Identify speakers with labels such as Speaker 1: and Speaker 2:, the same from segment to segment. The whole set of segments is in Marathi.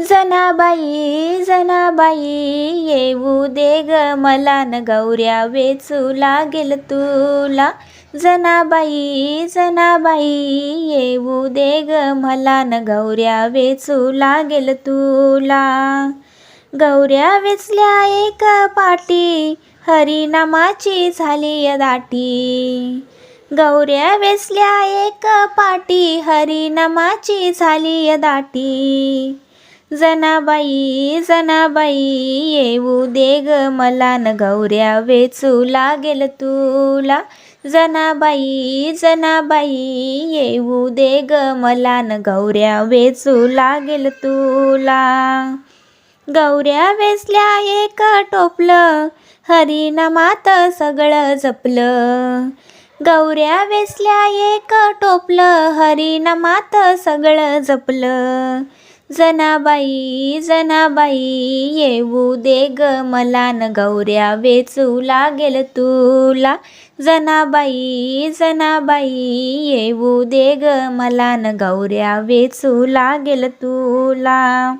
Speaker 1: जनाबाई जनाबाई येऊ दे ग मला न गौऱ्या वेचू लागेल तुला. जनाबाई जनाबाई येऊ दे ग मला न गौऱ्या वेचू लागेल तुला. गौऱ्या वेचल्या एक पाटी हरिनामाची झाली दाटी. गौऱ्या वेचल्या एक पाटी हरिनामाची झाली दाटी. जनाबाई जनाबाई येऊ दे ग मला न गौऱ्या वेचू लागेल तुला. जनाबाई जनाबाई येऊ दे ग मला न गौऱ्या वेचू लागेल तुला. गौऱ्या वेचल्या एक टोपलं हरिनामात सगळं जपलं. गौऱ्या वेचल्या एक टोपलं हरिनामात सगळं जपलं. जनाबाई जनाबाई येऊ दे ग मला न गौऱ्या वेचू लागेल तुला. जनाबाई जनाबाई येऊ दे ग मला न गौऱ्या वेचू लागेल तुला.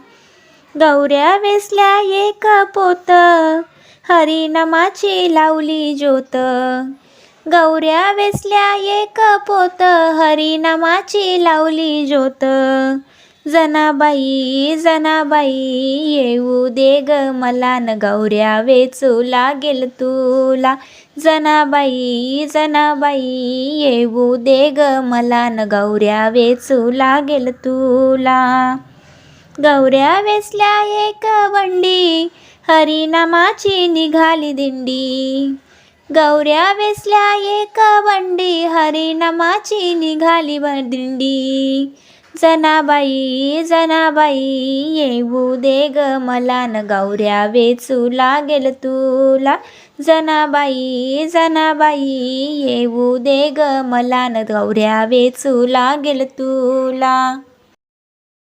Speaker 1: गौऱ्या वेचल्या एक पोत हरिनामाची लावली ज्योत. गौऱ्या वेचल्या एक पोत हरिनामाची लावली ज्योत. जनाबाई जनाबाई येऊ दे ग मला न गौऱ्या वेचू लागेल तुला. जनाबाई जनाबाई येऊ दे ग मला न गौऱ्या वेचू लागेल तुला. गौऱ्या वेचल्या एक वंडी हरिनामाची निघाली दिंडी. गौऱ्या वेचल्या एक वंडी हरिनामाची निघाली दिंडी जनाबाई जनाबाई येऊ दे ग मला न गौऱ्या वेचू लागेल तुला. जनाबाई जनाबाई येऊ दे ग मला न गौऱ्या वेचू लागेल तुला.